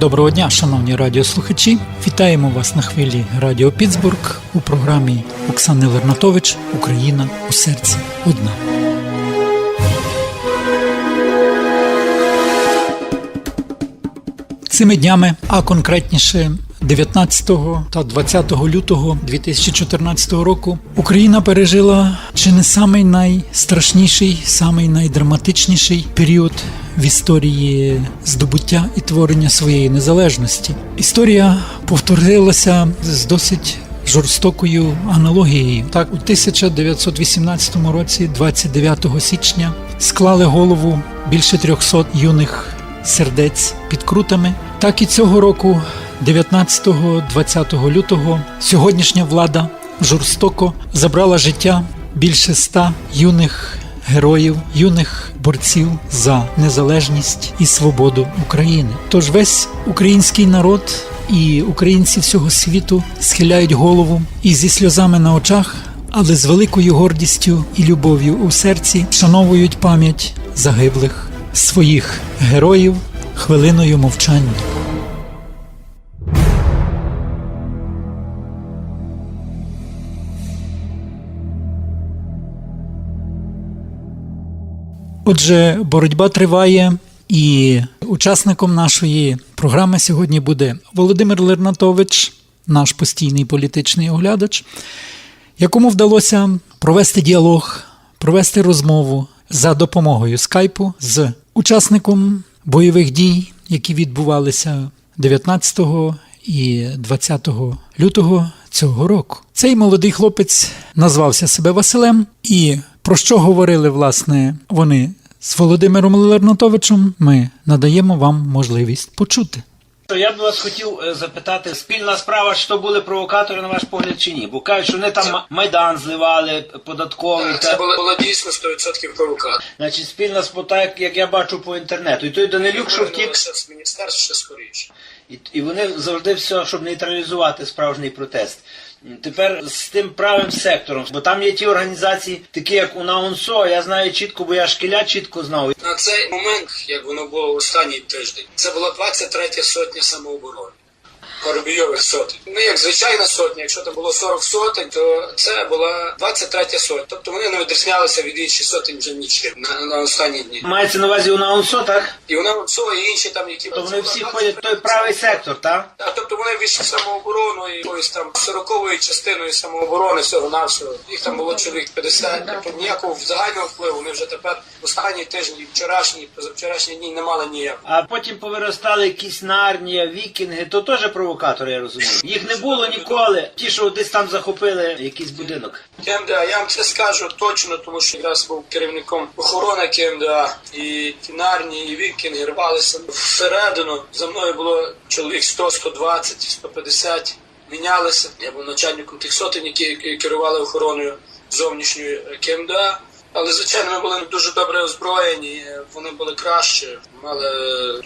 Доброго дня, шановні радіослухачі. Вітаємо вас на хвилі Радіо Піцбург у програмі Оксани Лернатович Україна у серці одна. Цими днями, а конкретніше 19 та 20 лютого 2014 року Україна пережила чи не самий найстрашніший, самий найдраматичніший період в історії здобуття і творення своєї незалежності. Історія повторилася з досить жорстокою аналогією. Так, у 1918 році, 29 січня, склали голову більше 300 юних сердець під крутами. Так і цього року, 19-20 лютого, сьогоднішня влада жорстоко забрала життя більше ста юних героїв, юних борців за незалежність і свободу України. Тож весь український народ і українці всього світу схиляють голову і зі сльозами на очах, але з великою гордістю і любов'ю у серці вшановують пам'ять загиблих своїх героїв хвилиною мовчання. Отже, боротьба триває, і учасником нашої програми сьогодні буде Володимир Лернатович, наш постійний політичний оглядач, якому вдалося провести діалог, провести розмову за допомогою скайпу з учасником бойових дій, які відбувалися 19 і 20 лютого цього року. Цей молодий хлопець назвався себе Василем, і про що говорили власне вони з Володимиром Лернатовичем, ми надаємо вам можливість почути. Я б вас хотів е, запитати, спільна справа, чи то були провокатори, на ваш погляд, чи ні? Бо кажуть, що вони там ма- майдан зливали, податковий. Це Та... було, було дійсно 100% провокація. Значить, спільна справа, як, як я бачу по інтернету. І той Данилюк, що втік, з міністерства ще скоріше. і, і вони завжди все, щоб нейтралізувати справжній протест. Тепер з тим правим сектором, бо там є ті організації, такі як УНАУНСО, я знаю чітко, бо я шкіля чітко знав. На цей момент, як воно було в останній тиждень, це була 23 сотня самооборони. Коробійових сотень. Ну, як звичайна сотня, якщо там було 40 сотень, то це була 23 сотня. Тобто вони не відрізнялися від інших сотень вже нічим на, на останні дні. Мається на увазі у УНАУНСО, так? І вона ОЦО, і інші там, які То вони всі ходять в той правий сектор, так? А тобто вони війшли в самооборону і якоюсь там сороковою частиною самооборони всього навсього. Їх там було чоловік 50. Тобто ніякого загального впливу. Вони вже тепер останні тижні, вчорашні, позавчорашні дні не мали ніякого. А потім повиростали якісь нарнія, вікінги, то теж провокатори, я розумію. Їх не було ніколи. Ті, що десь там захопили якийсь будинок. КМДА, я вам це скажу точно, тому що якраз був керівником охорони КМДА і ті нарні, і вікінги рвалися всередину. За мною було чоловік 100, 120, 150. Мінялися. Я був начальником тих сотень, які керували охороною зовнішньої КМДА. Але звичайно, ми були дуже добре озброєні. Вони були краще, мали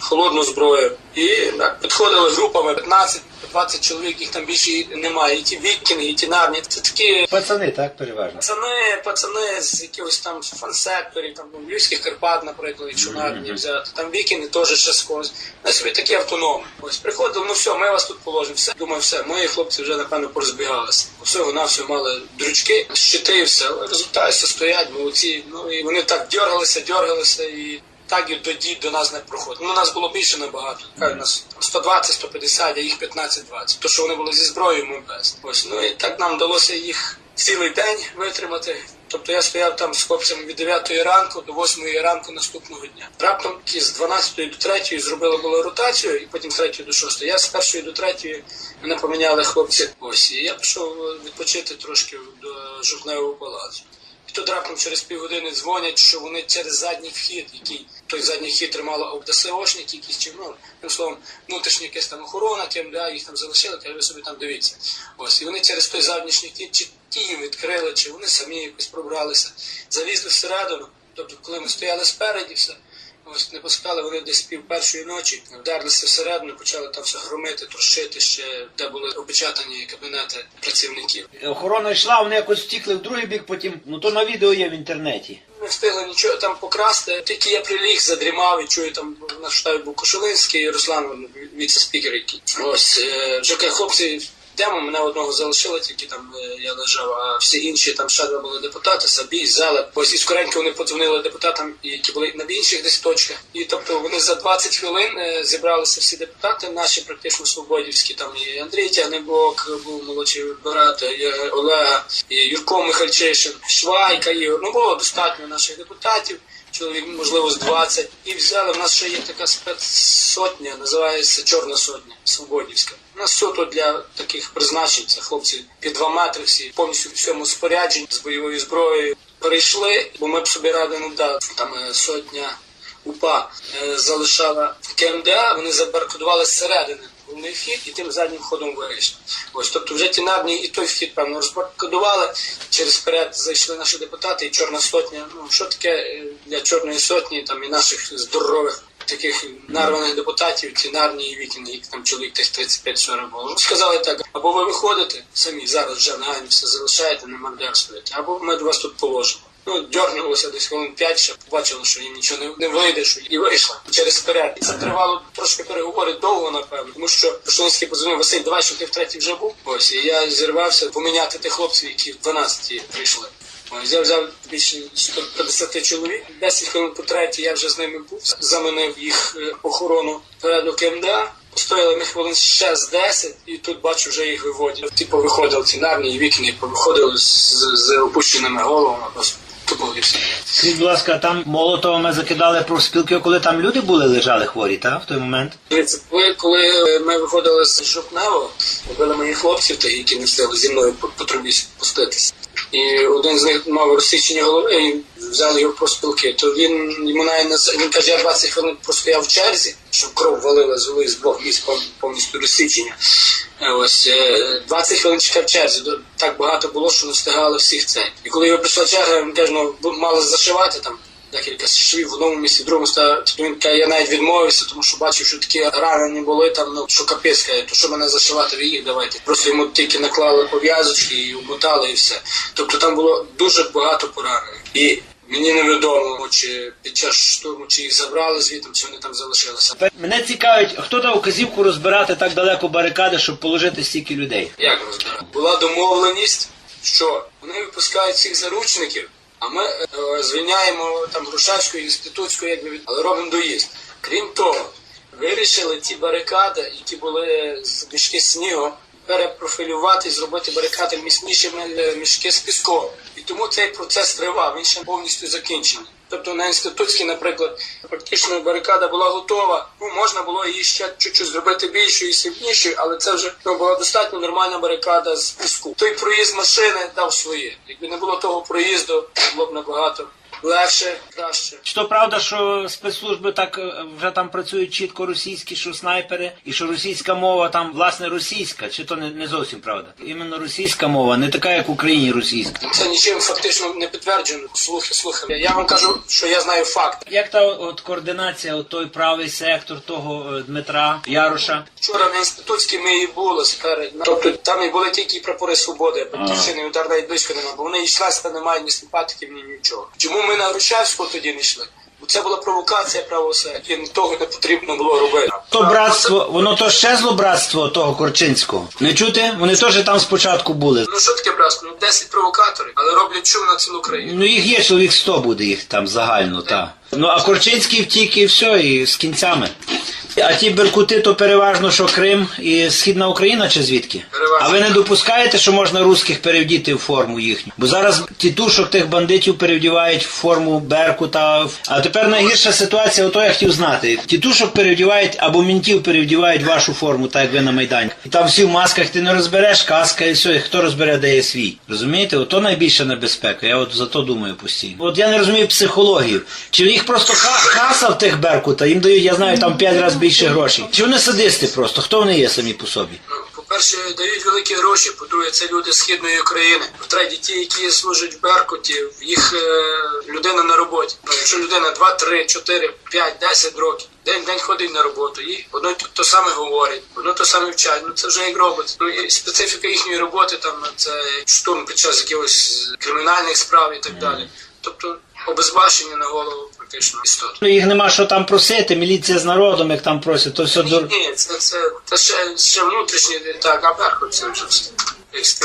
холодну зброю. І так підходили групами 15 20 чоловік, їх там більше немає. І ті вікінги, і ті нарні. Це такі Пацани, так, переважно. Пацани, пацани з якихось там фан-секторів, там ну, Львівських Карпат, наприклад, якщо навіть взяти, там вікінги теж ще з когось. На собі такі автономи. Ось приходили, ну все, ми вас тут положимо. Все, думаю, все, мої хлопці вже напевно порозбігалися. Всього на все мали дрючки, щити і все. Але все стоять, молодці. Ну і вони так дергалися, дергалися і. Так і до нас не проходить. Ну, нас було більше набагато. Кажуть, нас 120-150, а їх 15-20. То, що вони були зі зброєю, ми без. Ось, ну і так нам вдалося їх цілий день витримати. Тобто я стояв там з хлопцями від 9 ранку до 8 ранку наступного дня. Раптом ті з 12 до 3 зробили було ротацію, і потім з 3 до 6. Я з 1 до 3 мене поміняли хлопці. Ось і я пішов відпочити трошки до жовтневого палацу. І тут раптом через півгодини дзвонять, що вони через задній вхід, який той задній хід тримала ОБДСОшник, якісь чи ну, тим словом, внутрішня якась там охорона, КМДА, їх там залишили, та ви собі там дивіться. Ось, і вони через той заднішній хід, чи ті їм відкрили, чи вони самі якось пробралися, залізли всередину. Тобто, коли ми стояли спереді, все, Ось не пускали вони десь пів першої ночі, вдерлися всередину, почали там все громити, трощити ще, де були опечатані кабінети працівників. Охорона йшла, вони якось втікли в другий бік, потім, ну то на відео є в інтернеті. Не встигли нічого там покрасти. Тільки я приліг, задрімав і чую там на штабі був Кошелинський і Руслан, віце-спікер, який. Ось е, вже хлопці. Йдемо, мене одного залишили, тільки там е, я лежав, а всі інші там ще два були депутати, Сабій, Зелеп. Ось і скоренько вони подзвонили депутатам, які були на інших десь точках. І тобто вони за 20 хвилин е, зібралися всі депутати, наші практично свободівські, там і Андрій Тягнебок, був молодший брат, і Олега, і Юрко Михальчишин, Швайка, Ігор. Ну було достатньо наших депутатів. Чоловік, можливо, з 20. І взяли. В нас ще є така спецсотня, називається Чорна сотня, Свободівська. У нас тут для таких призначень. Це хлопці під 2 метри всі, повністю в всьому спорядженні з бойовою зброєю. Перейшли, бо ми б собі ради не дали. Там е, сотня УПА е, залишала КМДА, вони забаркодували зсередини головний вхід і тим заднім ходом вийшли. Ось, тобто вже ті нарні і той вхід, певно, розбаркодували, через перед зайшли наші депутати і Чорна сотня. Ну, що таке е, для Чорної сотні там і наших здорових таких нарваних депутатів, ці нарні і вікінги, їх там чоловік тих 35-40 було. Ну, сказали так, або ви виходите самі зараз вже негайно все залишаєте, не мандерствуєте, або ми до вас тут положимо. Ну, дьорнулося десь хвилин 5, ще побачили, що їм нічого не, вийде, що і вийшла через перед. І це тривало трошки переговори довго, напевно, тому що Шулинський подзвонив Василь, давай, що ти втретій вже був. Ось, і я зірвався поміняти тих хлопців, які в 12 прийшли. Ось, я взяв більше 150 чоловік. 10 хвилин по третій я вже з ними був, замінив їх е, охорону переду КМДА. Постояли ми хвилин ще з 10, і тут бачу, вже їх виводять. Типу виходили ці нарні вікні, повиходили з, з опущеними головами. Тупо. Скажіть, будь ласка, там Молотовими закидали профспілки, коли там люди були, лежали хворі, так, в той момент? Дивіться, ви, коли ми виходили з Жовтнево, робили моїх хлопців, тих, які не встигли зі мною по, по трубі спуститися. І один з них мав розсічення голови, і взяли його про спілки. То він йому навіть не він каже, я 20 хвилин простояв в черзі, щоб кров валила з голови з двох місць повністю розсічення. Е, Ось е, 20 хвилин чекав черзі. Так багато було, що не встигали всіх цей. І коли його прийшла черга, він каже, ну мали зашивати там декілька швів в одному місці, в другому став. Він каже, я навіть відмовився, тому що бачив, що такі ранені були там, ну що капець то що мене зашивати, ви їх давайте. Просто йому тільки наклали пов'язочки і умотали, і все. Тобто там було дуже багато поранених. І мені невідомо, чи під час штурму, чи їх забрали звідти, чи вони там залишилися. Мене цікавить, хто дав вказівку розбирати так далеко барикади, щоб положити стільки людей? Як розбирати? Була домовленість, що вони випускають всіх заручників, а ми е, звільняємо там Грушевську, інститутську, якби від- але робимо доїзд. Крім того, вирішили ті барикади, які були з мішки снігу, перепрофілювати, зробити барикади міцнішими е, мішки з піском. І тому цей процес тривав, він ще повністю закінчений. Тобто на інститутській, наприклад, практично барикада була готова. Ну, можна було її ще чуть-чуть зробити більшою і сильнішою, але це вже ну, була достатньо нормальна барикада з піску. Той проїзд машини дав своє. Якби не було того проїзду, було б набагато легше, краще. Чи то правда, що спецслужби так е, вже там працюють чітко російські, що снайпери, і що російська мова там власне російська, чи то не, не зовсім правда? Іменно російська мова, не така, як в Україні російська. Це нічим фактично не підтверджено. Слухи, слухи. Я вам кажу, що я знаю факт. Як та от координація, от той правий сектор того е, Дмитра Яроша? Вчора на інститутській ми і були сперед. Тобто там і були тільки прапори свободи, батьківщини удар навіть близько немає, бо вони і шлеста немає ні симпатиків, ні нічого. Чому ми на Рущавську тоді не йшли? Це була провокація правосердя. І того не потрібно було робити. То братство, воно то щезло братство того Корчинського. Не чути? Вони теж там спочатку були. Ну що таке братство? Ну 10 провокаторів, але роблять шум на цілу країну. Ну їх є чоловік 100 буде їх там загально, так. Ну а Корчинський втік і все, і з кінцями. А ті беркути то переважно, що Крим і Східна Україна чи звідки? Переважно. А ви не допускаєте, що можна русських перевдіти в форму їхню? Бо зараз тітушок тих бандитів перевдівають в форму Беркута. А тепер найгірша ситуація, ото я хотів знати. Тітушок перевдівають або мінтів перевдівають вашу форму, так як ви на Майдані. І там всі в масках ти не розбереш, каска і все, і хто розбере, де є свій. Розумієте? Ото найбільша небезпека. Я от за то думаю постійно. От я не розумію психологію. Чи їх просто ка- каса в тих Беркута, їм дають, я знаю, там 5 разів більше грошей. Чи вони садисти просто? Хто вони є самі по собі? Ну, Перше, дають великі гроші, по-друге, це люди східної України. По-третє, ті, які служать в Беркуті, їх е, людина на роботі. Ну, якщо людина 2, 3, 4, 5, 10 років, день в день ходить на роботу, і одно й то, то саме говорить, одно то саме вчать. Ну це вже як робить. Ну і специфіка їхньої роботи там це штурм під час якихось кримінальних справ і так далі. Тобто обезбашення на голову практично істот. Ну, їх нема що там просити, міліція з народом, як там просять, то все дур. Ні, це, це, це ще, ще внутрішній так, а Беркут це вже все. З.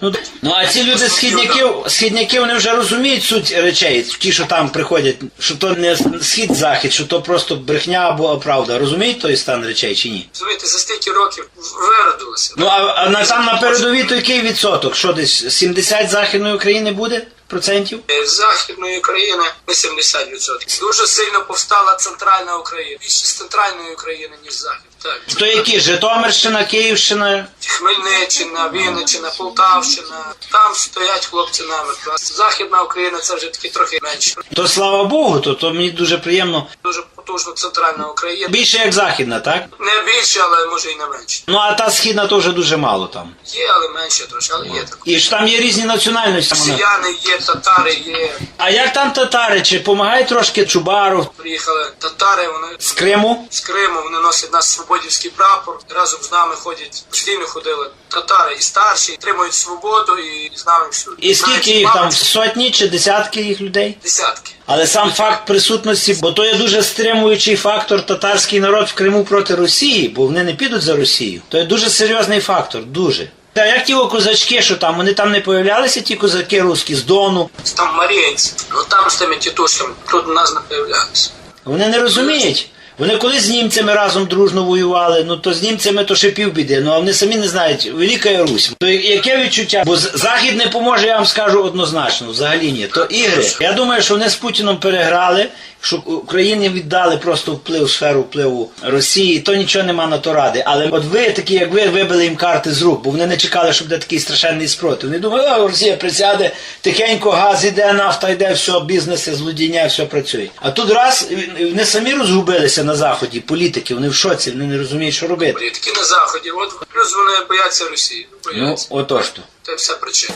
Ну, ну а ці люди східняків, східняки вони вже розуміють суть речей, ті, що там приходять, що то не схід-захід, що то просто брехня або правда. Розуміють той стан речей чи ні? Розумієте, за стільки років виродилося. Ну а, а на там на передовій то який відсоток? Що десь 70 західної України буде процентів? З Західної України ми 70%. Дуже сильно повстала центральна Україна. Більше з центральної України, ніж Захід. Так. То які? Житомирщина, Київщина? Хмельниччина, Вінниччина, Полтавщина. Там стоять хлопці намертво. Західна Україна це вже таки трохи менше. То слава Богу, то, то мені дуже приємно. Дуже потужна центральна Україна. Більше як західна, так? Не більше, але може і не менше. Ну а та східна теж дуже мало там. Є, але менше трошки, але є таке. І ж там є різні національності. Росіяни є, татари є. А як там татари? Чи допомагає трошки Чубаров Приїхали татари, вони з Криму? з Криму, вони носять наш свободівський прапор. Разом з нами ходять, постійно ходили татари і старші, тримують свободу і з нами всюди. І скільки їх там? Сотні чи десятки їх людей? Десятки. Але сам факт присутності, бо то є дуже стримуючий фактор татарський народ в Криму проти Росії, бо вони не підуть за Росію. То є дуже серйозний фактор, дуже. Та як ті козачки, що там, вони там не появлялися, ті козаки русські з Дону. Там марієнці. Ну там з тими тітушками, тут нас не появлялися. Вони не розуміють. Вони коли з німцями разом дружно воювали, ну то з німцями то ще півбіди, ну а вони самі не знають, велика Русь. То яке відчуття? Бо Захід не поможе, я вам скажу однозначно, взагалі ні. То ігри. Я думаю, що вони з Путіном переграли, що Україні віддали просто вплив, сферу впливу Росії, то нічого нема на то ради. Але от ви, такі як ви, вибили їм карти з рук, бо вони не чекали, щоб буде такий страшенний спротив. Вони думали, а Росія присяде, тихенько газ іде, нафта йде, все, бізнеси, злодіння, все працює. А тут раз вони самі розгубилися на заході, політики, вони в шоці, вони не розуміють, що робити. Політики на заході. От плюс вони бояться Росії. Ну, Бояться. отож то. Це вся причина.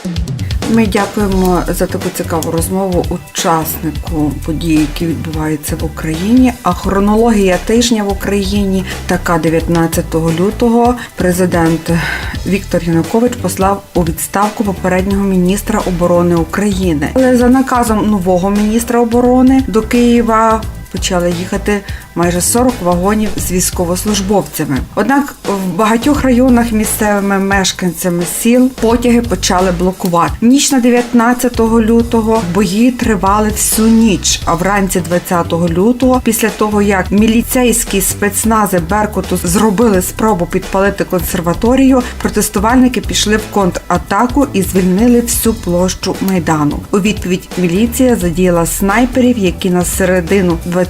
Ми дякуємо за таку цікаву розмову учаснику подій, які відбуваються в Україні. А хронологія тижня в Україні така 19 лютого. Президент Віктор Янукович послав у відставку попереднього міністра оборони України. Але за наказом нового міністра оборони до Києва почали їхати майже 40 вагонів з військовослужбовцями. Однак в багатьох районах місцевими мешканцями сіл потяги почали блокувати. Ніч на 19 лютого бої тривали всю ніч. А вранці 20 лютого, після того як міліцейські спецнази Беркуту зробили спробу підпалити консерваторію, протестувальники пішли в контратаку і звільнили всю площу майдану. У відповідь міліція задіяла снайперів, які на середину 20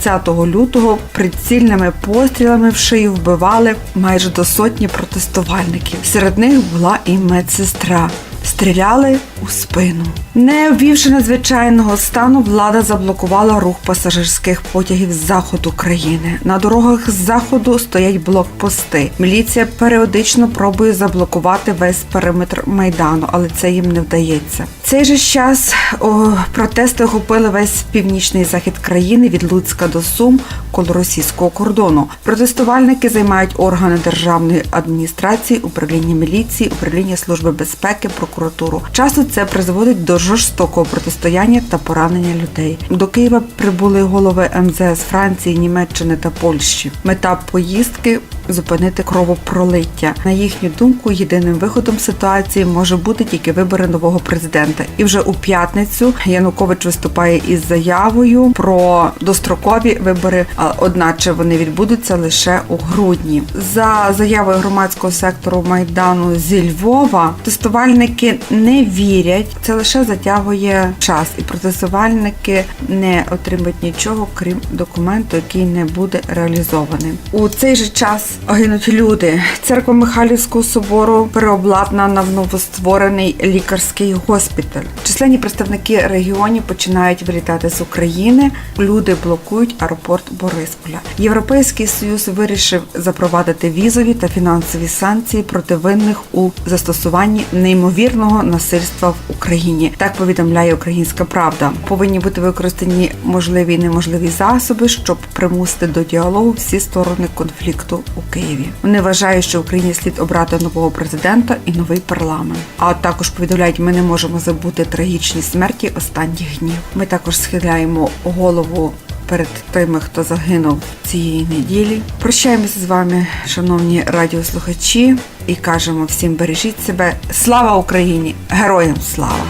лютого прицільними пострілами в шию вбивали майже до сотні протестувальників. Серед них була і медсестра. Стріляли у спину. Не ввівши надзвичайного стану, влада заблокувала рух пасажирських потягів з заходу країни. На дорогах з заходу стоять блокпости. Міліція періодично пробує заблокувати весь периметр майдану, але це їм не вдається. Цей же час о, протести охопили весь північний захід країни від Луцька до Сум коло російського кордону. Протестувальники займають органи державної адміністрації, управління міліції, управління служби безпеки, прокуратуру. Часто це призводить до жорстокого протистояння та поранення людей. До Києва прибули голови МЗС Франції, Німеччини та Польщі. Мета поїздки зупинити кровопролиття. На їхню думку, єдиним виходом ситуації може бути тільки вибори нового президента. І вже у п'ятницю Янукович виступає із заявою про дострокові вибори, одначе вони відбудуться лише у грудні. За заявою громадського сектору майдану зі Львова, тестувальники не вірять. Це лише затягує час, і протестувальники не отримають нічого, крім документу, який не буде реалізований. У цей же час гинуть люди. Церква Михайлівського собору переобладнана на новостворений лікарський госпіталь. Численні представники регіонів починають вилітати з України. Люди блокують аеропорт Борисполя. Європейський союз вирішив запровадити візові та фінансові санкції проти винних у застосуванні неймовірного насильства в Україні. Так повідомляє Українська Правда. Повинні бути використані можливі і неможливі засоби, щоб примусити до діалогу всі сторони конфлікту Києві. Вони вважають, що Україні слід обрати нового президента і новий парламент. А також повідомляють, ми не можемо забути трагічні смерті останніх днів. Ми також схиляємо голову. Перед тими, хто загинув цієї неділі, прощаємося з вами, шановні радіослухачі, і кажемо всім бережіть себе. Слава Україні! Героям слава!